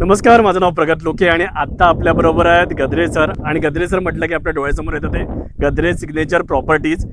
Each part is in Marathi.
नमस्कार माझं नाव प्रगत लोके आणि आत्ता आपल्याबरोबर आहेत गद्रे सर. आणि गद्रे सर म्हटलं की आपल्या डोळ्यासमोर येतं ते. Gadre signature properties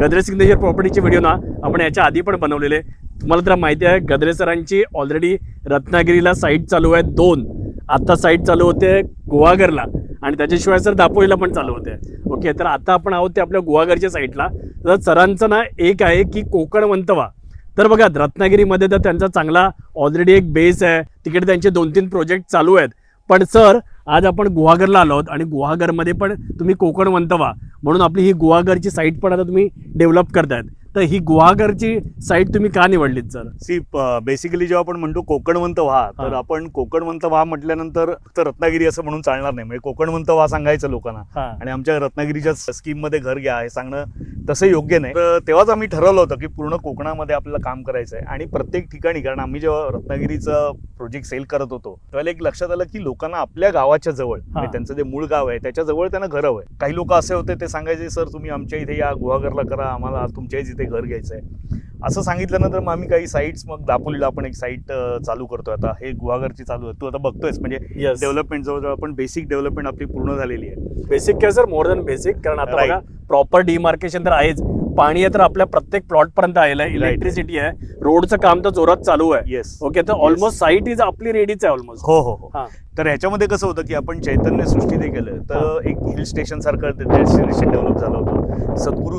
Gadre signature प्रॉपर्टीचे video ना आपण याच्या आधी पण बनवलेले. तुम्हाला तर माहिती आहे गद्रे सरांची ऑलरेडी रत्नागिरीला साईट चालू आहे दोन. आत्ता साईट चालू होते गुहागरला. आणि त्याच्याशिवाय सर दापोलीला पण चालू होते. ओके तर आता आपण आहोत ते आपल्या गुहागरच्या साईटला तर सरांचं ना एक आहे की कोकण वंतवा तर बघा रत्नागिरीमध्ये तर त्यांचा चांगला ऑलरेडी एक बेस आहे. तिकडे त्यांचे दोन तीन प्रोजेक्ट चालू आहेत. पण सर आज आपण गुहागरला आलो आहोत आणि गुहागरमध्ये पण तुम्ही कोकण वंतवा म्हणून आपली ही गुहागरची साईट पण आता तुम्ही डेव्हलप करतायत. तर ही गुहागरची साईट तुम्ही का निवडलीत सर? सी बेसिकली जेव्हा आपण म्हणतो कोकणवंत व्हा तर. आपण कोकणवंत व्हा म्हटल्यानंतर फक्त रत्नागिरी असं म्हणून चालणार नाही. म्हणजे कोकणवंत व्हा सांगायचं लोकांना. आणि आमच्या रत्नागिरीच्या स्कीममध्ये घर घ्या हे सांगणं तसं योग्य नाही. तर तेव्हाच आम्ही ठरवलं होतं की पूर्ण कोकणामध्ये आपल्याला काम करायचं आहे आणि प्रत्येक ठिकाणी कारण आम्ही जेव्हा रत्नागिरीचं प्रोजेक्ट सेल करत होतो तेव्हा एक लक्षात आलं की लोकांना आपल्या गावाच्या जवळ म्हणजे त्यांचं जे मूळ गाव आहे त्याच्याजवळ त्यांना घर हवं आहे काही लोक असे होते ते सांगायचे सर तुम्ही आमच्या इथे या गुहागरला करा आम्हाला तुमच्याच इथे घर घ्यायचं आहे असं सांगितल्यानंतर मग आम्ही काही साईट्स मग दापोलीला आपण एक साईट चालू करतोय. आता हे गुहागरची चालू आहे. तू आता बघतोयस. म्हणजे डेव्हलपमेंट जवळजवळ आपण बेसिक डेव्हलपमेंट आपली पूर्ण झालेली आहे. बेसिक काय सर मोर दॅन बेसिक कारण आता Right. बघा प्रॉपर डिमार्केशन तर आहेच. पाणी आहे तर आपल्या प्रत्येक प्लॉट पर्यंत आलेलं आहे Right. इलेक्ट्रिसिटी आहे. रोडचं काम तर जोरात चालू आहे. येस ओके तर ऑलमोस्ट साईट इज आपली रेडीच आहे ऑलमोस्ट हो हो हो. हा. तर ह्याच्यामध्ये कसं होतं की आपण चैतन्य सृष्टी ते केलं तर एक हिल स्टेशन सारखं डेस्टिनेशन डेव्हलप झालं.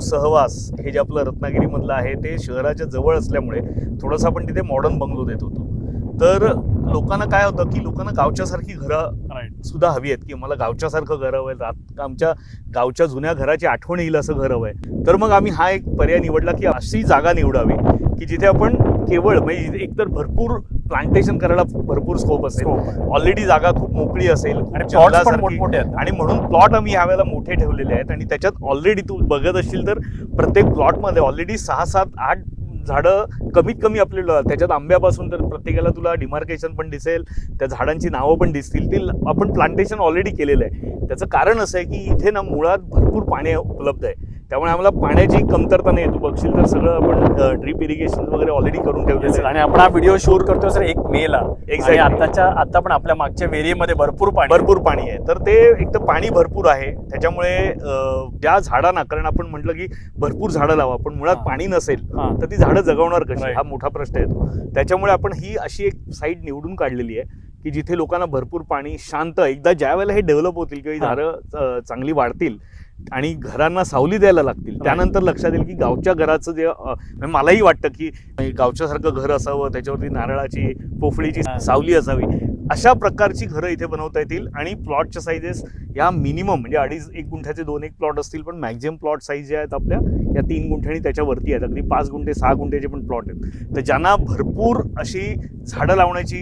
सहवास हे जे आपलं रत्नागिरीमधलं आहे ते शहराच्या जवळ असल्यामुळे थोडंसं आपण तिथे मॉडर्न बंगलो देत होतो. तर लोकांना काय होतं की लोकांना गावच्यासारखी घरं सुद्धा हवी आहेत की मला गावच्यासारखं घर हवं आहे रात आमच्या गावच्या जुन्या घराची आठवण येईल असं घर हवं आहे तर मग आम्ही हा एक पर्याय निवडला की अशी जागा निवडावी की जिथे आपण केवळ म्हणजे एकतर भरपूर प्लांटेशन करायला भरपूर स्कोप असेल. ऑलरेडी जागा खूप मोकळी असेल आणि म्हणून प्लॉट आम्ही ह्यावेळेला मोठे ठेवलेले आहेत. आणि त्याच्यात ऑलरेडी तू बघत असशील तर प्रत्येक प्लॉटमध्ये ऑलरेडी सहा सात आठ झाडं कमीत कमी आपल्याला त्याच्यात आंब्यापासून तर प्रत्येकाला तुला डिमार्केशन पण दिसेल त्या झाडांची नावं पण दिसतील. ती आपण प्लांटेशन ऑलरेडी केलेलं आहे. त्याचं कारण असं आहे की इथे ना मुळात भरपूर पाणी उपलब्ध आहे. त्यामुळे आम्हाला पाण्याची कमतरता नाही तू बघशील तर सगळं आपण ड्रीप इरिगेशन वगैरे ऑलरेडी करून आहे. आणि आपण हा व्हिडिओ शूट करतोय सर एक मे ला. Exactly. आणि आताच्या आता पण आपल्या मागच्या वेरीमध्ये भरपूर पाणी भरपूर पाणी आहे. तर ते एक तर पाणी भरपूर आहे. त्याच्यामुळे त्या झाडांना कारण आपण म्हटलं की भरपूर झाडं लावा पण मुळात. पाणी नसेल तर ती झाडं जगवणार कशी. हा मोठा प्रश्न येतो त्याच्यामुळे आपण ही अशी एक साईड निवडून काढलेली आहे की जिथे लोकांना भरपूर पाणी शांत एकदा ज्या वेळेला हे डेव्हलप होतील किंवा. झाडं चांगली वाढतील आणि घरांना सावली द्यायला लागतील. त्यानंतर लक्षात येईल की गावच्या घराचं जे म्हणजे मलाही वाटतं की गावच्यासारखं घर असावं त्याच्यावरती नारळाची पोफळीची. सावली असावी. अशा प्रकारची घरं इथे बनवता येतील आणि प्लॉटच्या साईजेस या मिनिमम म्हणजे अडीच एक गुंठ्याचे दोन एक प्लॉट असतील पण मॅक्झिमम प्लॉट साईज जे आहेत आपल्या या तीन गुंठे आणि त्याच्यावरती आहेत. अगदी पाच गुंठे सहा गुंठेचे पण प्लॉट आहेत. तर ज्यांना भरपूर अशी झाडं लावण्याची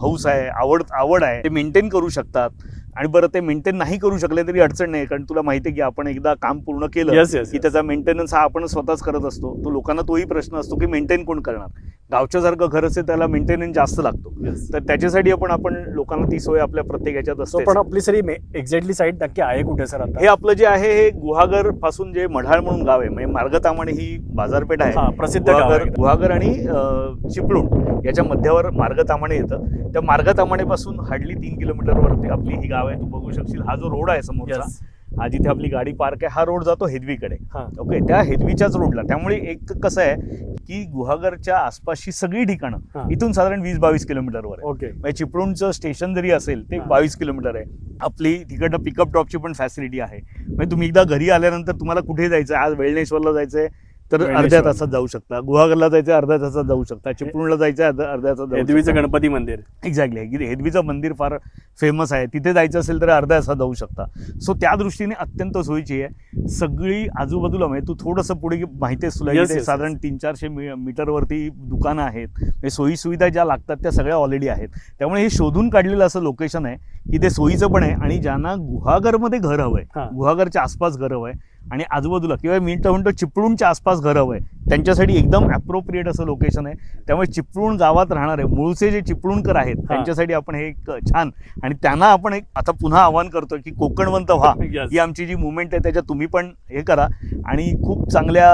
हौस आहे आवड आवड आहे ते मेंटेन करू शकतात. आणि बरं ते मेंटेन नाही करू शकले तरी अडचण नाही कारण तुला माहिती आहे की आपण एकदा काम पूर्ण केलं की त्याचा मेंटेनन्स हा आपण स्वतःच करत असतो. तो लोकांना तोही प्रश्न असतो की मेंटेन कोण करणार? गावच्यासारखं घर असेल त्याला मेंटेनन्स जास्त लागतो. तर त्याच्यासाठी आपण आपण लोकांना ती सोय आपल्या प्रत्येक ह्याच्यात असते पण आपली सर एक्झॅक्टली साईट नक्की आहे कुठे सर हे आपलं जे आहे हे गुहागरपासून जे मढाळ म्हणून गाव आहे म्हणजे मार्गतामाणे ही बाजारपेठ आहे. प्रसिद्ध गुहागर आणि चिपळूण याच्या मध्यावर मार्गतामाणे येतं. त्या मार्गतामाणेपासून हार्डली तीन किलोमीटरवरती आपली ही गाव आहे तू बघू शकशील हा जो रोड आहे समोरचा. हा जिथे आपली गाडी पार्क आहे हा रोड जातो हेदवीकडे. ओके त्या हेदवीच्याच रोडला. त्यामुळे एक कसं आहे की गुहागरच्या आसपासची सगळी. ठिकाणं इथून साधारण वीस बावीस किलोमीटरवर आहे. ओके. म्हणजे चिपळूणचं स्टेशन जरी असेल ते. बावीस किलोमीटर आहे. आपली तिकडनं पिकअप ड्रॉपची पण फॅसिलिटी आहे. म्हणजे तुम्ही एकदा घरी आल्यानंतर तुम्हाला कुठे जायचं आज वेळनेश्वरला जायचंय तर अर्ध्या. तासात जाऊ शकता. गुहागरला जायचं अर्ध्या तासात जाऊ शकता. चिपळूणला जायचं अर्ध्या अर्ध्या तासात हेदवीचं गणपती मंदिर. एक्झॅक्टली हेदवीचं मंदिर फार फेमस आहे. तिथे जायचं असेल तर अर्ध्या तासात जाऊ शकता. सो त्या दृष्टीने अत्यंत सोयीची आहे. सगळी आजूबाजूला म्हणजे तू थोडंसं पुढे माहिती आहे तुला साधारण तीन चारशे मीटरवरती दुकानं आहेत. म्हणजे सोयी सुविधा ज्या लागतात त्या सगळ्या ऑलरेडी आहेत. त्यामुळे हे शोधून काढलेलं असं लोकेशन आहे की ते सोयीचं पण आहे आणि ज्यांना गुहागरमध्ये घर हवंय. गुहागरच्या आसपास घर हवंय आणि आजूबाजूला किंवा मी तर म्हणतो चिपळूणच्या आसपास घर हवं आहे त्यांच्यासाठी एकदम अप्रोप्रिएट असं लोकेशन आहे. त्यामुळे चिपळूण गावात राहणारे मूळचे जे चिपळूणकर आहेत त्यांच्यासाठी आपण हे एक छान आणि त्यांना आपण एक आता पुन्हा आवाहन करतो की कोकणवंत व्हा. ही आमची जी मुवमेंट आहे त्याच्यात तुम्ही पण हे करा. आणि खूप चांगल्या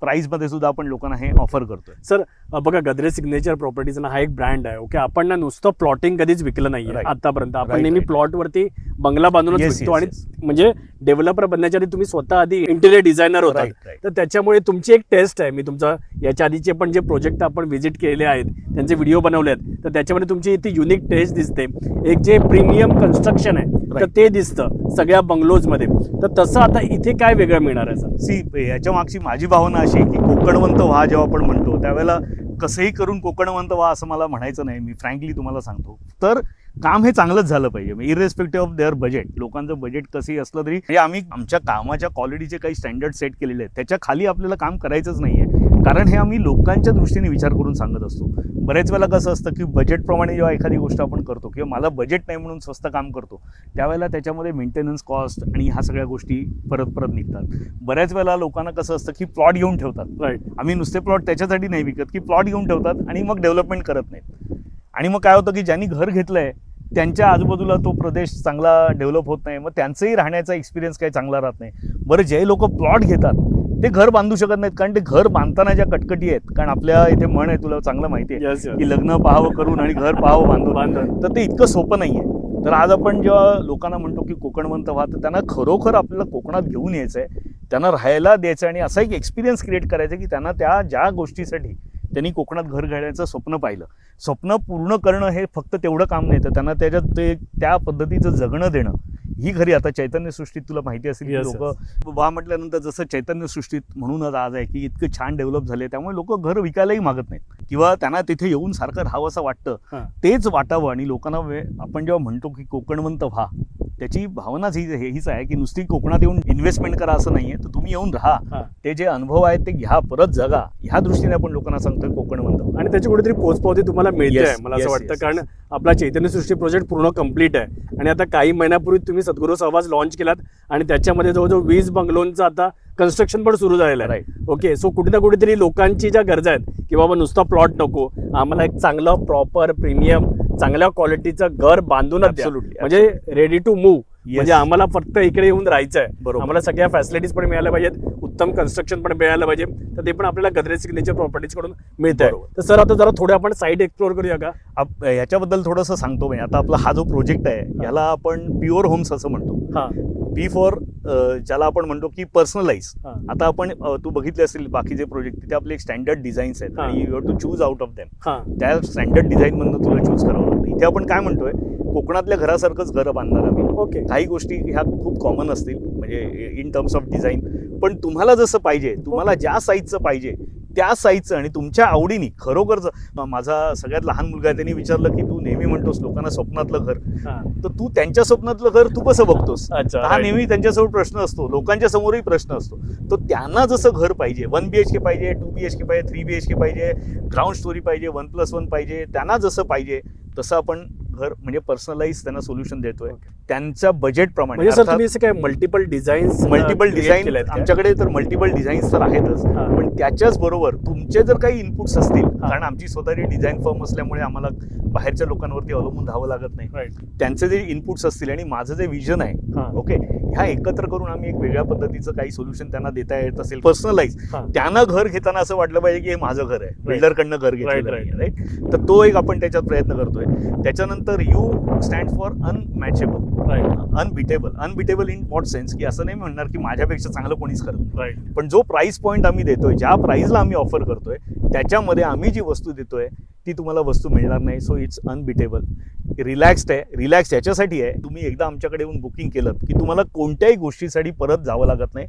प्राईजमध्ये सुद्धा आपण लोकांना हे ऑफर करतोय. सर बघा गदरे सिग्नेचर प्रॉपर्टीज ना हा एक ब्रँड आहे ओके आपण ना नुसतं प्लॉटिंग कधीच विकलं नाहीये Right. आतापर्यंत. आपण नेहमी right. प्लॉट वरती बंगला बांधूनच Yes, विकतो yes, आणि. म्हणजे डेव्हलपर बनण्याच्या आधी तुम्ही स्वतः आधी इंटिरियर डिझायनर होता. तर त्याच्यामुळे तुमची एक टेस्ट आहे. मी तुमचा याच्या आधीचे पण जे प्रोजेक्ट आपण व्हिजिट केलेले आहेत त्यांचे व्हिडिओ बनवले आहेत तर त्याच्यामध्ये तुमची इथे युनिक टेस्ट दिसते. एक जे प्रीमियम कन्स्ट्रक्शन आहे तर. ते दिसतं सगळ्या बंगलोजमध्ये तर तसं आता इथे काय वेगळं मिळणार आहे सर सी याच्या मागची माझी भावना अशी आहे की कोकणवंत व्हा जेव्हा आपण म्हणतो. त्यावेळेला कसंही करून कोकणवंत व्हा असं मला म्हणायचं नाही. मी फ्रँकली तुम्हाला सांगतो. तर काम हे चांगलंच झालं पाहिजे. इरेस्पेक्टिव्ह ऑफ देअर बजेट लोकांचं बजेट कसंही असलं तरी म्हणजे आम्ही आमच्या कामाच्या क्वालिटीचे काही स्टँडर्ड सेट केलेले आहेत. त्याच्याखाली आपल्याला काम करायचंच नाही आहे कारण हे आम्ही लोकांच्या दृष्टीने विचार करून सांगत असतो. बरेच वेळेला कसं असतं की बजेटप्रमाणे जेव्हा एखादी गोष्ट आपण करतो किंवा मला बजेट नाही म्हणून स्वस्त काम करतो त्यावेळेला त्याच्यामध्ये मेंटेनन्स कॉस्ट आणि ह्या सगळ्या गोष्टी परत परत निघतात. बऱ्याच वेळेला लोकांना कसं असतं की प्लॉट घेऊन ठेवतात. आम्ही नुसते प्लॉट त्याच्यासाठी नाही विकत की प्लॉट घेऊन ठेवतात आणि मग डेव्हलपमेंट करत नाहीत. आणि मग काय होतं की ज्यांनी घर घेतलंय त्यांच्या आजूबाजूला तो प्रदेश चांगला डेव्हलप होत नाही. मग त्यांचंही राहण्याचा एक्सपिरियन्स काही चांगला राहत नाही. बरं जे लोक प्लॉट घेतात ते घर बांधू शकत नाहीत. कारण ते घर बांधताना ज्या कटकटी आहेत कारण आपल्या इथे म्हण आहे तुला चांगलं माहिती आहे की लग्न पाहावं करून आणि घर पाहावं बांधून. बांधून. तर ते इतकं सोपं नाहीये. तर आज आपण जेव्हा लोकांना म्हणतो की कोकणवंत व्हा तर त्यांना खरोखर आपल्याला कोकणात घेऊन यायचं आहे त्यांना राहायला द्यायचं आणि असा एक एक्सपिरियन्स क्रिएट करायचा की त्यांना त्या ज्या गोष्टीसाठी त्यांनी कोकणात घर घेण्याचं स्वप्न पाहिलं. स्वप्न पूर्ण करणं हे फक्त तेवढं काम नाही तर त्यांना त्याच्यात ते त्या पद्धतीचं जगणं देणं ही खरी आता चैतन्य सृष्टीत तुला माहिती असेल की लोक वा म्हटल्यानंतर जसं चैतन्य सृष्टीत म्हणूनच आज आहे की इतकं छान डेव्हलप झाले त्यामुळे लोक घर विकायलाही मागत नाहीत. किंवा त्यांना तिथे येऊन सारखं राहावं असं वाटतं. तेच वाटावं आणि लोकांना आपण जेव्हा म्हणतो की कोकणवंत व्हा त्याची भावनाच ही हीच आहे की नुसती कोकणात येऊन इन्व्हेस्टमेंट करा असं नाहीये तर तुम्ही येऊन राहा. ते जे अनुभव आहेत ते घ्या परत जगा ह्या दृष्टीने आपण लोकांना सांगतोय कोकणवंत. आणि त्याची कुठेतरी पोचपावती तुम्हाला मिळते मला असं वाटतं कारण. आपला चैतन्य सृष्टी प्रोजेक्ट पूर्ण कंप्लीट आहे आणि आता काही महिन्यापूर्वी तुम्ही सद्गुरू सहवाज लॉन्च केलात आणि त्याच्यामध्ये जवळजवळ वीस बंगलोंचं आता कन्स्ट्रक्शन पण सुरू झालेलं आहे. ओके सो कुठे ना कुठेतरी लोकांची ज्या गरजा आहेत की बाबा नुसता प्लॉट नको आम्हाला एक चांगलं प्रॉपर प्रीमियम चांगल्या क्वालिटीचं घर बांधूनच म्हणजे रेडी टू मूव्ह. म्हणजे आम्हाला फक्त इकडे येऊन राहायचं आहे बरोबर. आम्हाला सगळ्या फॅसिलिटीज पण मिळाल्या पाहिजेत उत्तम कन्स्ट्रक्शन पण मिळायला पाहिजे तर ते पण आपल्याला गदरे सिग्नेचर प्रॉपर्टीजकडून मिळत आहे. तर सर आता जरा थोडे आपण साईड एक्सप्लोर करूया का? याच्याबद्दल थोडंसं सांगतो मी. आता आपला हा जो प्रोजेक्ट आहे याला आपण प्युअर होम्स असं म्हणतो. हा. पी फॉर ज्याला आपण म्हणतो की पर्सनलाइज. आता आपण तू बघितले असेल बाकीचे प्रोजेक्ट तिथे आपले एक स्टँडर्ड डिझाईन्स आहेत. आणि you have to choose out of them त्या स्टँडर्ड डिझाईन मधनं तुला चूज करावं लागतं. इथे आपण काय म्हणतोय कोकणातल्या घरासारखंच घरं बांधणार आम्ही. ओके. काही गोष्टी ह्या खूप कॉमन असतील म्हणजे इन टर्म्स ऑफ डिझाईन पण तुम्हाला जसं पाहिजे तुम्हाला ज्या साईजचं पाहिजे त्या साईजचं आणि तुमच्या आवडीने खरोखर ज- माझा सगळ्यात लहान मुलगा आहे त्यांनी विचारलं की तू नेहमी म्हणतोस लोकांना स्वप्नातलं घर. तर तू त्यांच्या स्वप्नातलं घर तू कसं बघतोस? अच्छा हा. नेहमी त्यांच्यासमोर प्रश्न असतो लोकांच्या समोरही प्रश्न असतो. तो त्यांना जसं घर पाहिजे वन बी एच के पाहिजे टू बी एच के पाहिजे थ्री बी एच के पाहिजे ग्राउंड स्टोरी पाहिजे वन प्लस वन पाहिजे त्यांना जसं पाहिजे तसं आपण घर म्हणजे पर्सनलाइज त्यांना सोल्युशन देतोय. त्यांच्या बजेट प्रमाणे. म्हणजे सर अर्थात तुम्ही असं काय मल्टिपल डिझाईन्स मल्टिपल डिझाईन आमच्याकडे तर मल्टिपल डिझाईन्स तर आहेतच. पण त्याच्याच बरोबर तुमचे जर काही इनपुट्स असतील. कारण आमची स्वतःची डिझाईन फर्म असल्यामुळे आम्हाला बाहेरच्या लोकांवरती अवलंबून राहावं लागत नाही. त्यांचे जे इनपुट्स असतील आणि माझं जे विजन आहे ओके ह्या एकत्र करून आम्ही एक वेगळ्या पद्धतीचं काही सोल्युशन त्यांना देता येत असेल पर्सनलाइज त्यांना घर घेताना असं वाटलं पाहिजे की हे माझं घर आहे. बिल्डरकडनं घर घेतलं. राईट तर तो एक आपण त्याच्यात प्रयत्न करतोय. त्याच्यानंतर you stand for unmatchable right unbeatable unbeatable in what sense की असं नाही म्हणणार की माझ्यापेक्षा चांगलं कोणीच करत नाही. राईट पण जो प्राइस पॉईंट आम्ही देतोय ज्या प्राइसला आम्ही ऑफर करतोय त्याच्यामध्ये आम्ही जी वस्तू देतोय ती तुम्हाला वस्तू मिळणार नाही. सो इट्स अनबिटेबल रिलॅक्स्ड आहे. रिलॅक्स याच्यासाठी आहे. तुम्ही एकदा आमच्याकडे येऊन बुकिंग केलं की तुम्हाला कोणत्याही गोष्टीसाठी परत जावं लागत नाही.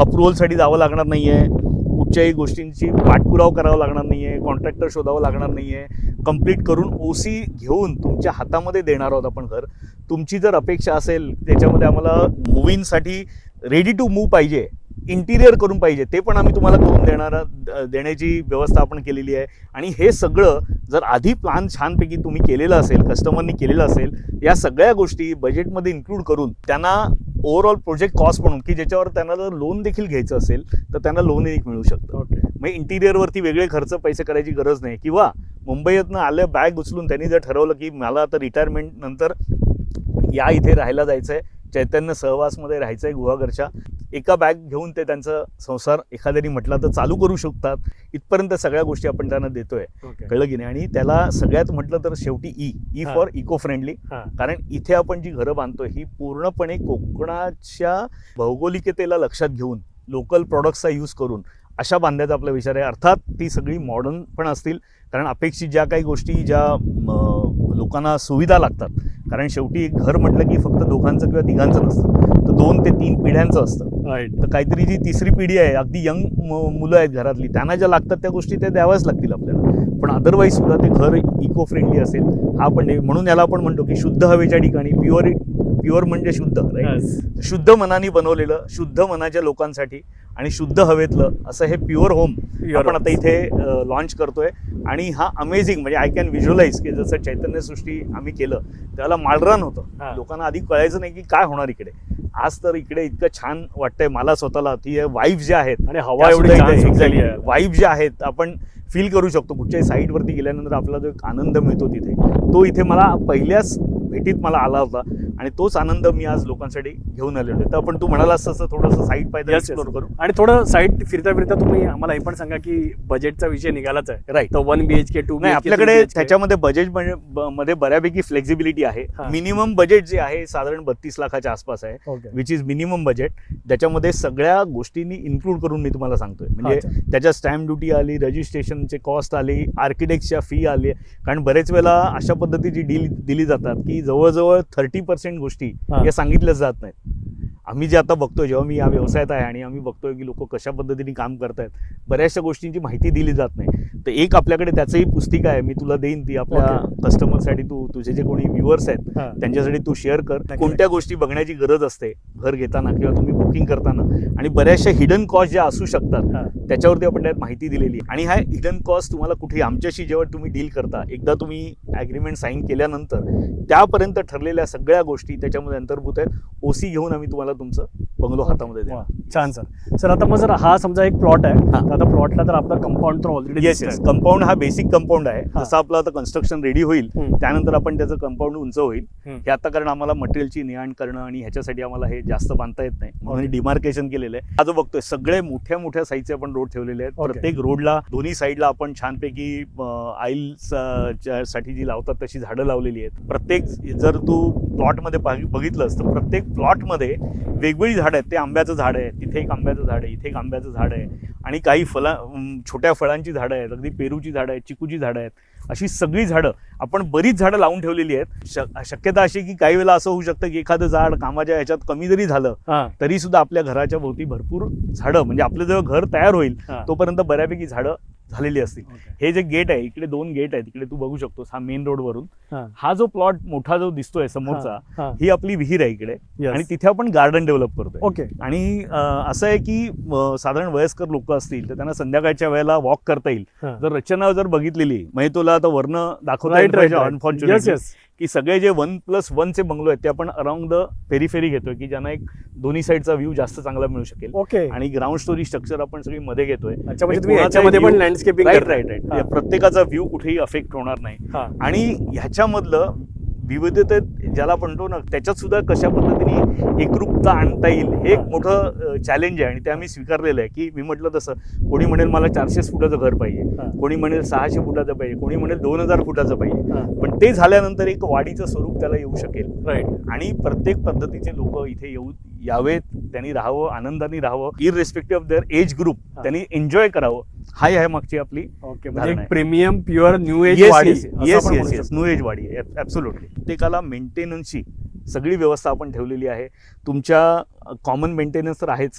अप्रुव्हलसाठी जावं लागणार नाही आहे कुठच्याही गोष्टींची पाठपुरावा करावा लागणार नाही आहे कॉन्ट्रॅक्टर शोधावं लागणार नाही आहे कंप्लीट करून ओ सी घेऊन तुमच्या हातामध्ये देणार आहोत आपण घर. तुमची जर अपेक्षा असेल त्याच्यामध्ये आम्हाला मुव्हींसाठी रेडी टू मूव्ह पाहिजे. इंटिरियर करून पाहिजे ते पण आम्ही तुम्हाला करून देणार देण्याची व्यवस्था आपण केलेली आहे. आणि हे सगळं जर आधी प्लॅन छानपैकी तुम्ही केलेलं असेल कस्टमरनी केलेलं असेल या सगळ्या गोष्टी बजेटमध्ये इन्क्लूड करून त्यांना ओव्हरऑल प्रोजेक्ट कॉस्ट म्हणून की ज्याच्यावर त्यांना जर लोन देखील घ्यायचं असेल तर त्यांना लोन एक मिळू शकतं. ओके मग इंटिरियरवरती वेगळे खर्च पैसे करायची गरज नाही. किंवा मुंबईतनं आलं बॅग उचलून त्यांनी जर ठरवलं की मला आता रिटायरमेंट नंतर या इथे राहायला जायचं आहे चैतन्य सहवासमध्ये राहायचं आहे गुहागरच्या एका बॅग घेऊन ते त्यांचा संसार एखाद्याने म्हटला तर चालू करू शकतात. इथपर्यंत सगळ्या गोष्टी आपण त्यांना देतोय. कळलं की नाही? आणि त्याला सगळ्यात म्हटलं तर शेवटी E E. For eco friendly. कारण इथे आपण जी घरं बांधतोय ही पूर्णपणे कोकणाच्या भौगोलिकतेला लक्षात घेऊन लोकल प्रॉडक्ट्सचा यूज करून अशा बांधायचा आपला विचार आहे. अर्थात ती सगळी मॉडर्न पण असतील. कारण अपेक्षित ज्या काही गोष्टी ज्या लोकांना सुविधा लागतात. कारण शेवटी एक घर म्हटलं की फक्त दोघांचं किंवा तिघांचं नसतं. तर दोन ते तीन पिढ्यांचं असतं. राईट तर काहीतरी जी तिसरी पिढी आहे अगदी यंग मुलं आहेत घरातली त्यांना ज्या लागतात त्या गोष्टी त्या द्याव्याच लागतील आपल्याला. पण अदरवाईज सुद्धा ते घर इको फ्रेंडली असेल. हा पण म्हणून याला आपण म्हणतो की शुद्ध हवेच्या ठिकाणी प्युअर प्युअर म्हणजे शुद्ध? शुद्ध मनाने बनवलेलं शुद्ध मनाच्या लोकांसाठी आणि शुद्ध हवेतलं असं हे प्युअर होम आपण आता इथे लॉन्च करतोय. आणि हा अमेझिंग म्हणजे आय कॅन व्हिज्युअलाइज की जसं चैतन्य सृष्टी आम्ही केलं त्याला मालरान हा. होतं लोकांना आधी कळायचं नाही की काय होणार इकडे. आज तर इकडे इतकं छान वाटतंय. मला स्वतःला ती वाईफ ज्या आहेत आणि हवा एवढी वाईफ ज्या आहेत आपण फील करू शकतो. कुठच्याही साईड वरती गेल्यानंतर आपला जो एक आनंद मिळतो तिथे. तो इथे मला पहिल्याच भेटीत मला आला होता आणि तोच आनंद मी आज लोकांसाठी घेऊन आलेलो तर आपण तू म्हणालास तसं थोडंसं साईड पाहिजे. एक्सप्लोर करू आणि थोडं साईड फिरता फिरता तुम्ही आम्हाला हे पण सांगा की बजेटचा विषय निघालाच आहे. राईट तर वन बीएचके टू नाही आपल्याकडे त्याच्यामध्ये बजेटमध्ये बऱ्यापैकी फ्लेक्झिबिलिटी आहे. मिनिमम बजेट जे आहे साधारण बत्तीस लाखाच्या आसपास आहे विच इज मिनिमम बजेट ज्याच्यामध्ये सगळ्या गोष्टींनी इन्क्लूड करून मी तुम्हाला सांगतोय. म्हणजे अच्छा. त्याच्यात स्टॅम्प ड्युटी आली रजिस्ट्रेशनचे कॉस्ट आली आर्किटेक्टच्या फी आली. कारण बरेच वेळेला अशा पद्धतीची डील दिली जातात की जवळजवळ थर्टी पर्सेंट गोष्टी हा. या सांगितल्याच जात नाहीत आम्ही जे आता बघतोय जेव्हा मी या व्यवसायात आहे आणि आम्ही बघतोय की लोक कशा पद्धतीने काम करतायत बऱ्याचशा गोष्टींची माहिती दिली जात नाही तर एक आपल्याकडे त्याचंही पुस्तिका आहे मी तुला देईन ती आपल्या. कस्टमरसाठी तू तुझे जे कोणी व्ह्युअर्स आहेत. त्यांच्यासाठी तू शेअर कर. कोणत्या गोष्टी बघण्याची गरज असते घर घेताना किंवा तुम्ही बुकिंग करताना आणि बऱ्याचशा हिडन कॉस्ट ज्या असू शकतात. त्याच्यावरती आपण त्यात माहिती दिलेली आहे आणि हा हिडन कॉस्ट तुम्हाला कुठे आमच्याशी जेव्हा तुम्ही डील करता एकदा तुम्ही ॲग्रीमेंट साईन केल्यानंतर त्यापर्यंत ठरलेल्या सगळ्या गोष्टी त्याच्यामध्ये अंतर्भूत आहेत ओसी घेऊन आम्ही तुम्हाला तुमचं बंगलो हातामध्ये देणार. छान सर. सर आता मग जर हा समजा एक प्लॉट आहे आता प्लॉटला तर आपला कंपाऊंड तर ऑलरेडी येस येस कंपाऊंड हा बेसिक कंपाऊंड आहे. जसं आपलं आता कन्स्ट्रक्शन रेडी होईल. त्यानंतर आपण त्याचं कंपाऊंड उंच होईल. हे आता कारण आम्हाला मटेरियलची नेआण करणं आणि ह्याच्यासाठी आम्हाला हे जास्त बांधता येत नाही. म्हणून. डिमार्केशन केलेलं आहे. हा जो बघतोय सगळे मोठ्या मोठ्या साईजचे आपण रोड ठेवलेले आहेत. प्रत्येक रोडला दोन्ही साईडला आपण छानपैकी आईल साठी जी लावतात तशी झाडं लावलेली आहेत. प्रत्येक जर तू प्लॉटमध्ये बघितलंस तर प्रत्येक प्लॉटमध्ये वेगवेगळी झाडं आहेत. ते आंब्याचं झाड आहे तिथे एक आंब्याचं झाड आहे इथे एक आंब्याचं झाड आहे. आणि काही फला अं, छोट्या फळांची झाडं आहेत अगदी पेरूची झाडं आहेत चिकूची झाडं आहेत. अशी सगळी झाडं आपण बरीच झाडं लावून ठेवलेली आहेत. श- शक्यता अशी की काही वेळेला असं होऊ शकतं की एखादं झाड कामाच्या ह्याच्यात कमी जरी झालं तरी सुद्धा आपल्या घराच्या भोवती भरपूर झाडं म्हणजे आपलं जेव्हा घर तयार होईल. तोपर्यंत बऱ्यापैकी झाडं झालेली असतील. हे जे गेट आहे इकडे दोन गेट आहेत इकडे तू बघू शकतोस हा मेन रोड वरून हा. जो प्लॉट मोठा जो दिसतोय समोरचा हा. आपली विहीर आहे इकडे. आणि तिथे आपण गार्डन डेव्हलप करतोय ओके आणि असं आहे की साधारण वयस्कर लोक असतील तर त्यांना संध्याकाळच्या वेळेला वॉक करता येईल. जर रचना जर बघितलेली म्हणजे तुला आता वर्ण दाखवता राईट की सगळे जे वन प्लस वनचे बंगलो आहेत ते आपण अराउंड द पेरीफेरी घेतोय की ज्यांना एक दोन्ही साईडचा व्ह्यू जास्त चांगला मिळू शकेल. ओके आणि ग्राउंड स्टोरी स्ट्रक्चर आपण सगळी मध्ये घेतोय. अच्छा म्हणजे याच्यामध्ये पण लँडस्केपिंग राईट राईट राईट प्रत्येकाचा व्ह्यू कुठेही अफेक्ट होणार नाही. आणि ह्याच्यामधलं विविधतेत ज्याला म्हणतो ना त्याच्यात सुद्धा कशा पद्धतीने एकरूपता आणता येईल हे एक. मोठं चॅलेंज आहे आणि ते आम्ही स्वीकारलेलं आहे की मी म्हटलं तसं कोणी म्हणेल मला चारशे फुटाचं घर पाहिजे. कोणी म्हणेल सहाशे फुटाचं पाहिजे कोणी म्हणेल दोन हजार फुटाचं पाहिजे. पण ते झाल्यानंतर एक वाढीचं स्वरूप त्याला येऊ शकेल राईट आणि प्रत्येक पद्धतीचे लोक इथे येऊ यावेत त्यांनी राहावं आनंदाने राहावं irrespective of their age group. त्यांनी एन्जॉय करावं हा आहे मागची आपली ओके म्हणजे. Premium pure new age wadi yes yes yes. New age wadi आहे. ॲब्सोल्युटली प्रत्येकाला मेंटेनन्सची सगळी व्यवस्था आपण ठेवलेली आहे. तुमच्या कॉमन मेंटेनन्स तर आहेच.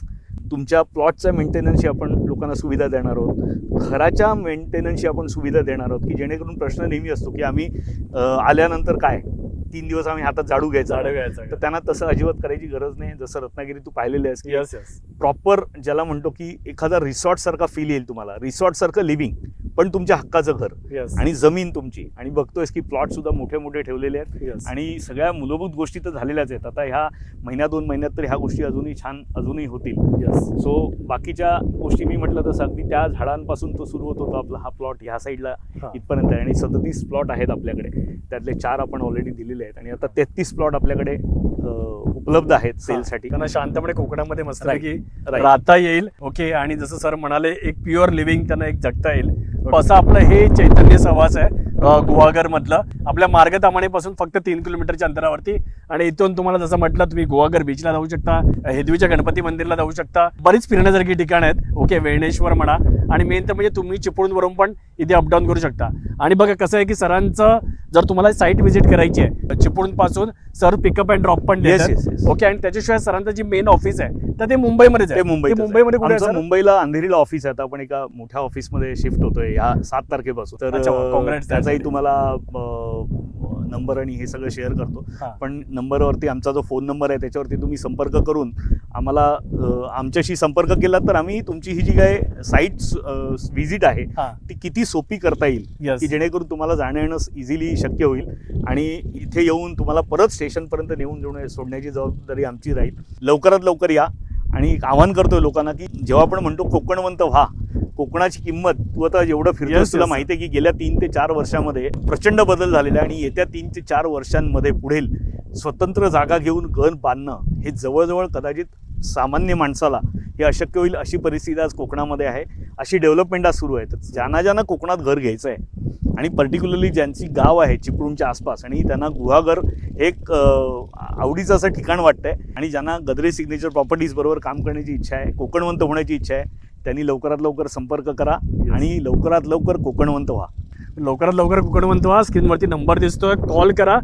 तुमच्या प्लॉटच्या मेंटेनन्सची आपण लोकांना सुविधा देणार आहोत. घराच्या मेंटेनन्सची आपण सुविधा देणार आहोत की जेणेकरून प्रश्न नेहमी असतो की आम्ही आल्यानंतर काय? तीन दिवस आम्ही हातात झाडू घ्यायचा. झाडं घ्यायचं. तर त्यांना तसं अजिबात करायची गरज नाही. जसं रत्नागिरी तू पाहिलेले आहेस की प्रॉपर ज्याला म्हणतो की एखादा रिसॉर्ट सारखा फील येईल तुम्हाला. रिसॉर्ट सारखं लिव्हिंग पण तुमच्या हक्काचं घर. आणि जमीन तुमची. आणि बघतोयस की प्लॉट सुद्धा मोठे मोठे ठेवलेले आहेत. आणि सगळ्या मूलभूत गोष्टी तर झालेल्याच आहेत. आता ह्या महिन्या दोन महिन्यात तर ह्या गोष्टी अजूनही छान अजूनही होतील. सो बाकीच्या गोष्टी मी म्हटलं तसं अगदी त्या झाडांपासून तो सुरू होत होता आपला हा प्लॉट ह्या साईडला. इथपर्यंत आहे. आणि सदतीस प्लॉट आहेत आपल्याकडे. त्यातले चार आपण ऑलरेडी दिलेले आहेत. आणि आता तेहतीस प्लॉट आपल्याकडे उपलब्ध आहेत सेलसाठी. त्यांना शांतपणे कोकणामध्ये मस्तपैकी Right. राहता येईल. ओके आणि जसं सर म्हणाले एक प्युअर लिव्हिंग त्यांना एक जगता येईल. असं आपलं हे चैतन्य सहवास आहे. गुहागर मधलं आपल्या मार्गतामाणेपासून फक्त तीन किलोमीटरच्या अंतरावरती. आणि इथून तुम्हाला जसं म्हटलं तुम्ही गुहागर बीचला जाऊ शकता हेदवीच्या गणपती मंदिरला जाऊ शकता. बरीच फिरण्यासारखी ठिकाण आहेत. ओके वेणेश्वर म्हणा. आणि मेन तर म्हणजे तुम्ही चिपळूणवरून पण इथे अपडाऊन करू शकता. आणि बघा कसं आहे की सरांचं जर तुम्हाला साईट व्हिजिट करायची आहे चिपळूणपासून सर पिकअप अँड ड्रॉप पण. ओके आणि त्याच्याशिवाय सरांचं जे मेन ऑफिस आहे तर ते मुंबईमध्येच आहे. मुंबईत मुंबईमध्ये कुठे? मुंबईला अंधेरीला ऑफिस आहे. आता आपण एका मोठ्या ऑफिसमध्ये शिफ्ट होतोय ह्या सात तारखेपासून. तर congrats त्याचाही. तुम्हाला नंबर आणि हे सगळं शेअर करतो. पण नंबरवरती आमचा जो फोन नंबर आहे त्याच्यावरती तुम्ही संपर्क करून आम्हाला आमच्याशी संपर्क केला तर आम्ही तुमची ही जी काय साईट व्हिजिट आहे ती किती सोपी करता येईल. की जेणेकरून तुम्हाला जाणं येणं इझिली शक्य होईल आणि इथे येऊन तुम्हाला परत स्टेशनपर्यंत नेऊन देऊन सोडण्याची जबाबदारी आमची राहील लवकरात लवकर या आणि एक आव्हान करतोय लोकांना की जेव्हा आपण म्हणतो कोकणवंत व्हा कोकणाची किंमत तू आता जेवढं फिरतोस तुला. माहिती आहे की गेल्या तीन ते चार वर्षामध्ये प्रचंड बदल झालेला आहे आणि येत्या तीन ते चार वर्षांमध्ये पुढील स्वतंत्र जागा घेऊन गण बांधणं हे जवळजवळ कदाचित सामान्य माणसाला हे अशक्य होईल अशी परिस्थिती आज कोकणामध्ये आहे अशी डेव्हलपमेंट आज सुरू आहे तर ज्यांना ज्यांना कोकणात घर घ्यायचं आहे आणि पर्टिक्युलरली ज्यांची गाव आहे चिपळूणच्या आसपास आणि त्यांना गुहागर हे एक आवडीचं असं ठिकाण वाटतंय आणि ज्यांना गदरे सिग्नेचर प्रॉपर्टीज बरोबर काम करण्याची इच्छा आहे कोकणवंत होण्याची इच्छा आहे त्यांनी लवकरात लवकर संपर्क करा आणि लवकरात लवकर कोकणवंत व्हा. लवकरात लवकर कोकणवंत व्हा. स्क्रीनवरती नंबर दिसतोय. कॉल करा.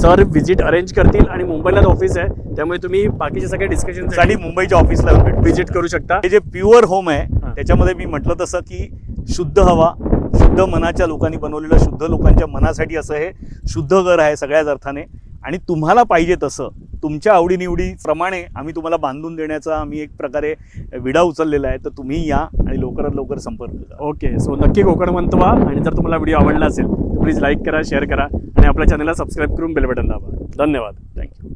सर व्हिजिट अरेंज करतील आणि मुंबईलाच ऑफिस आहे त्यामुळे तुम्ही बाकीचे सगळे डिस्कशनसाठी मुंबईच्या ऑफिसला व्हिजिट करू शकता. हे जे प्युअर होम आहे. त्याच्यामध्ये मी म्हटलं तसं की शुद्ध हवा शुद्ध मनाच्या लोकांनी बनवलेलं शुद्ध लोकांच्या मनासाठी असं हे शुद्ध घर आहे सगळ्याच अर्थाने. आणि तुम्हाला पाहिजे तसं तुमच्या आवडीनिवडीप्रमाणे आम्ही तुम्हाला बांधून देण्याचा आम्ही एक प्रकारे विडा उचललेला आहे. तर तुम्ही या आणि लवकरात लवकर संपर्क करा. ओके सो नक्की कोकणवंत व्हा आणि जर तुम्हाला व्हिडिओ आवडला असेल तर प्लीज लाईक करा शेअर करा आणि आपल्या चॅनलला सबस्क्राईब करून बेल बटन दाबा. धन्यवाद. थँक्यू